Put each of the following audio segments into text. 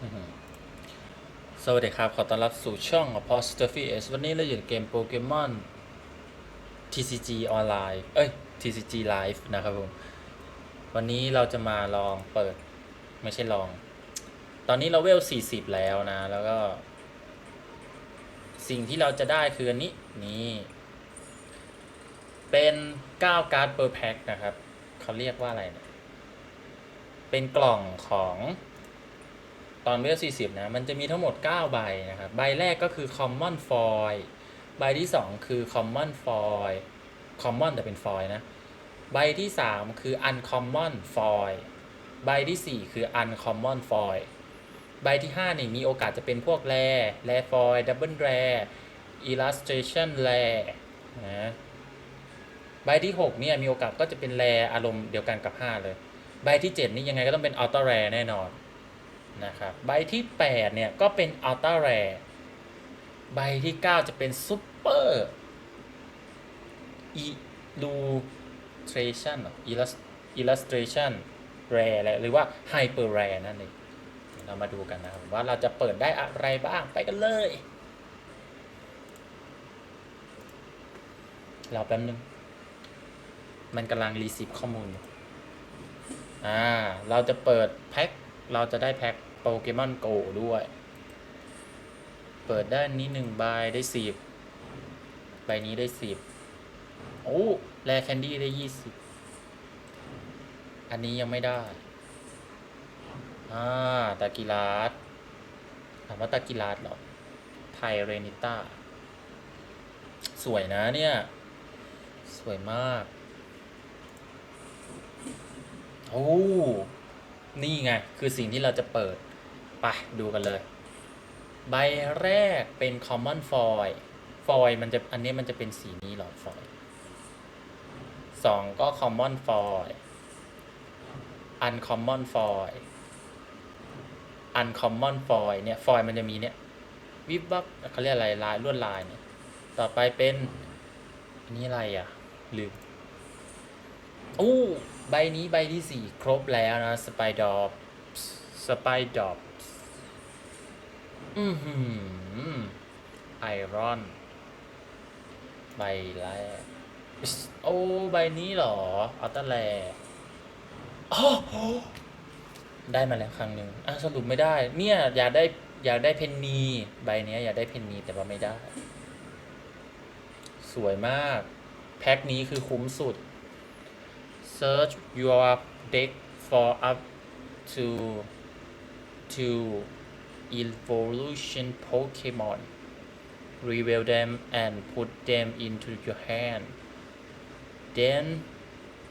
สวัสดีครับ ขอต้อนรับสู่ช่อง Apostrophe S วันนี้เราอยู่ในเกมโปเกมอน TCG ออนไลน์เอ้ย TCG Live นะครับผม วันนี้เราจะมาลองเปิด ไม่ใช่ลอง ตอนนี้เราเวล 40 แล้วนะ แล้วก็ สิ่งที่เราจะได้คืออันนี้ นี่ เป็น 9 การ์ดเปอร์แพ็คนะครับ เขาเรียกว่าอะไรเนี่ยเป็นกล่องของ ตอนเวล40นะ มันจะมีทั้งหมด 9 ใบนะครับ ใบแรกก็คือ common foil ใบที่ 2 คือ common foil common แต่เป็น foil นะ ใบที่ 3 คือ uncommon foil ใบที่ 4 คือ uncommon foil ใบที่5นี่มีโอกาสจะเป็นพวกแรแร foil double rare illustration rare นะใบที่ 6 เนี่ย มีโอกาสก็จะเป็นแรอารมณ์เดียวกันกับ 5 เลย ใบที่ 7 นี่ยังไงก็ต้องเป็น ultra rare แน่นอน นะครับใบที่ 8 เนี่ย ก็เป็นอัลต้าแรใบที่ 9 จะเป็นซูเปอร์อีลูเทรชันอิลัสเทรชันแรหรือว่าไฮเปอร์แรนั่นเองเรามาดูกันนะครับว่าเราจะเปิดได้อะไรบ้างไปกันเลยรอแป๊บนึง มันกำลังรีซีฟข้อมูล อ่า เราจะเปิดแพ็ค เราจะได้แพ็ค โปเกมอนโกด้วย เปิดด้านนี้หนึ่งใบได้สิบใบนี้ได้สิบโอ้แรแคนดี้ได้ยี่สิบอันนี้ยังไม่ได้ อ่า ตากิลาสถามว่าตากิลาสเหรอ ไทเรนิต้า สวยนะเนี่ย สวยมาก โอ้ นี่ไง คือสิ่งที่เราจะเปิด ไปดูกันเลย ใบแรกเป็น common foil foil มันจะอันนี้มันจะเป็นสีนี้หรอ foil สองก็ common foil uncommon foil uncommon foil เนี่ย foil มันจะมีเนี่ย วิบวับเขาเรียกอะไรลายลวดลายเนี่ย ต่อไปเป็นอันนี้อะไรอะลืมอู้ใบนี้ใบที่สี่ครบแล้วนะสไปดอ สไปดอปอือหือไอรอน ใบแรกโอ้ใบนี้เหรอ อัลตแลอได้มาแล้วครั้งหนึ่งอะสรุปไม่ได้ เนี่ย อยากได้อยากได้เพนนีใบเนี้ย อยากได้เพนนีแต่ว่าไม่ได้ สวยมาก แพ็คนี้คือคุ้มสุด search your deck for up to to evolution Pokemon reveal them and put them into your hand then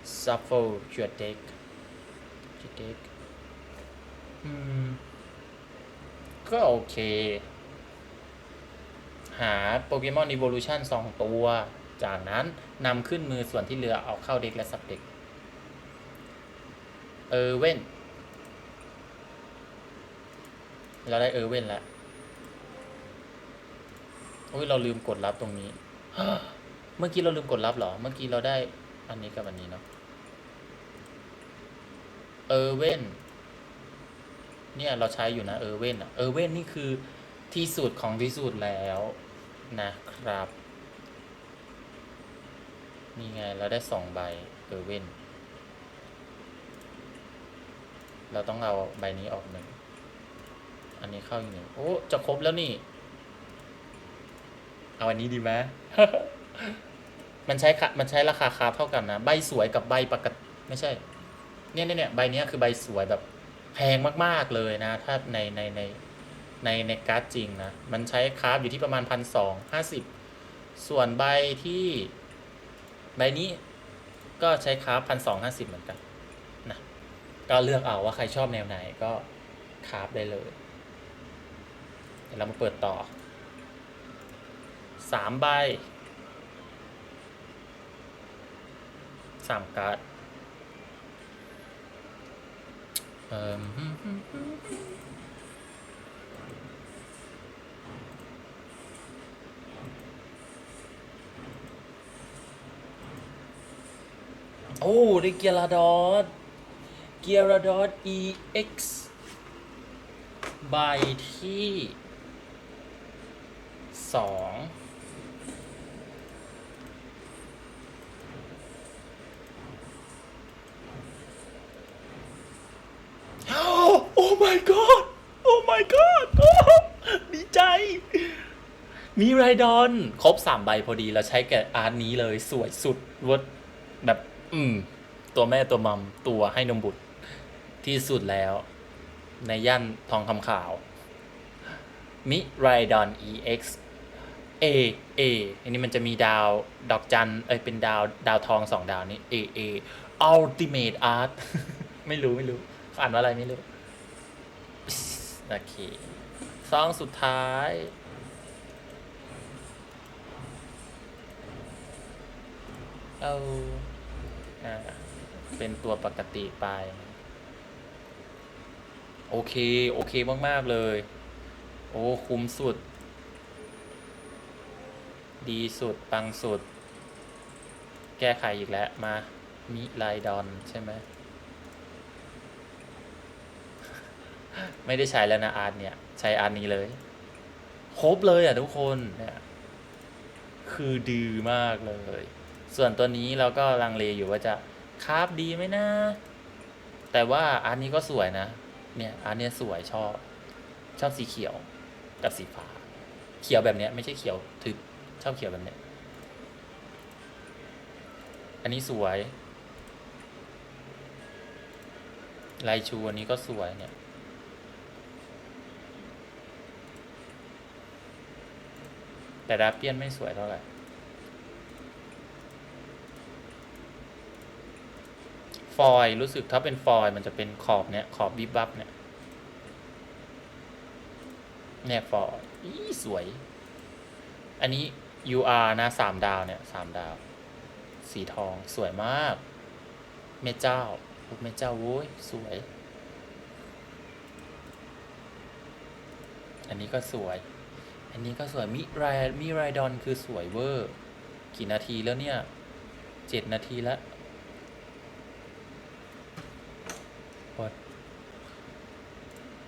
shuffle your deck your deck อืมก็โอเค หาโปเกมอน Evolution 2ตัว จากนั้นนำขึ้นมือส่วนที่เหลือเอาเข้าเด็กและสับเด็ก เออเว่น เราได้เออเว่นแล้วโอ้ยเราลืมกดรับตรงนี้ เมื่อกี้เราลืมกดรับเหรอ เมื่อกี้เราได้อันนี้กับอันนี้เนาะ เออเว่น เนี่ยเราใช้อยู่นะเออเว่นอะเออเว่นนี่คือที่สุดของที่สุดแล้วนะครับ นี่ไงเราได้สองใบเออเว่น เราต้องเอาใบนี้ออกหนึ่ง อันนี้เข้าอีกหนึ่งโอ้จะครบแล้วนี่ เอาอันนี้ดีไหมมันใช้ค่ะมันใช้ราคาคาเท่ากันนะใบสวยกับใบปกติไม่ใช่เนี่ยเนี่ยเนี่ยใบเนี้ยคือใบสวยแบบแพงมากๆเลยนะ ถ้าในในในในในการ์ดจริงนะ มันใช้คาร์บอยู่ที่ประมาณพันสองห้าสิบส่วนใบที่ใบนี้ก็ใช้คาร์บพันสองห้าสิบเหมือนกันนะก็เลือกเอาว่าใครชอบแนวไหนก็คาร์บได้เลย เดี๋ยวเรามาเปิดต่อสามใบสามการ์ดเอ่มโอ้ได้เกียร์ลาดอสเกียร์ลาดอส EX ใบที่ สองโอ้ my god โอ้ my god โอ้ดีใจ มีไรดอน ครบสามใบพอดีแล้วใช้แกบอาร์ตนี้เลยสวยสุดเวดแบบ อืม ตัวแม่ตัวมัม ตัวให้นมบุตร ที่สุดแล้ว ในย่านทองคำขาว มิไรดอน EX A A อันนี้มันจะมีดาวดอกจันเอ้ยเป็นดาวดาวทองสองดาวนี้ A A Ultimate Art ไม่รู้ไม่รู้เขาอ่านว่าอะไรไม่รู้ โอเคซองสุดท้าย เอาอ่าเป็นตัวปกติไป โอเค โอเคมาก ๆ เลย โอ้ คุ้มสุด ดีสุด ปังสุด แก้ไขอีกแล้ว มา มิไลดอน ใช่ไหม ไม่ได้ใช้แล้วนะ อาร์ตเนี่ย ใช้อาร์ตนี้เลย ครบเลยอะทุกคนเนี่ยคือดีมากเลย ส่วนตัวนี้เราก็ลังเลอยู่ว่าจะคราฟดีไหมนะ แต่ว่าอาร์ตนี้ก็สวยนะ เนี่ยอาร์ตเนี้ยสวยชอบ ชอบสีเขียวกับสีฟ้า เขียวแบบเนี้ยไม่ใช่เขียวทึบ ชอบเขียวแบบเนี้ย อันนี้สวย ลายชูอันนี้ก็สวยเนี่ย แต่ดาเปียนไม่สวยเท่าไหร่ฟอยล์รู้สึกถ้าเป็นฟอยล์มันจะเป็นขอบเนี่ย ขอบบิบบับเนี่ยเนี่ยฟอยล์อีสวย อันนี้ UR นะสามดาวเนี่ยสามดาว สีทองสวยมากแม่เจ้าโอ้แม่เจ้าโว้ยสวย อันนี้ก็สวย อันนี้ก็สวย มิไรมิไรดอนคือสวยเวอร์ กี่นาทีแล้วเนี่ยเจ็ดนาทีแล้วโอ๊ย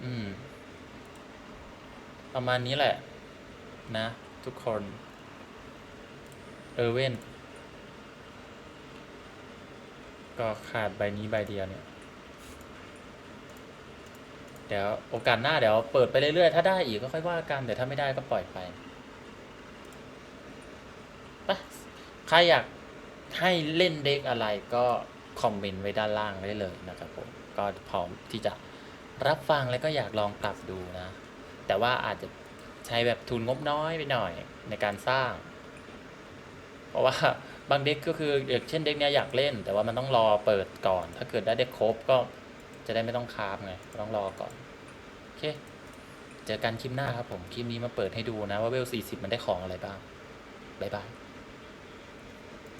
อืม ประมาณนี้แหละ นะ ทุกคน ออเว่นก็ขาดใบนี้ใบเดียวเนี่ย เดี๋ยวโอกาสหน้าเดี๋ยวเปิดไปเรื่อยๆ ถ้าได้อีกก็ค่อยว่ากันแต่ถ้าไม่ได้ก็ปล่อยไปไปใครอยากให้เล่นเด็กอะไรก็คอมเมนต์ไว้ด้านล่างได้เลยนะครับผม ก็พร้อมที่จะรับฟังแล้วก็อยากลองปรับดูนะ แต่ว่าอาจจะใช้แบบทุนงบน้อยไปหน่อยในการสร้าง เพราะว่าบางเด็กก็คืออย่างเช่นเด็กเนี้ยอยากเล่น แต่ว่ามันต้องรอเปิดก่อน ถ้าเกิดได้เด็กครบก็จะได้ไม่ต้องคาบไงต้องรอก่อนโอเคเจอกันคลิปหน้าครับผมคลิปนี้มาเปิดให้ดูนะว่าเวล40 มันได้ของอะไรบ้างบ๊ายบาย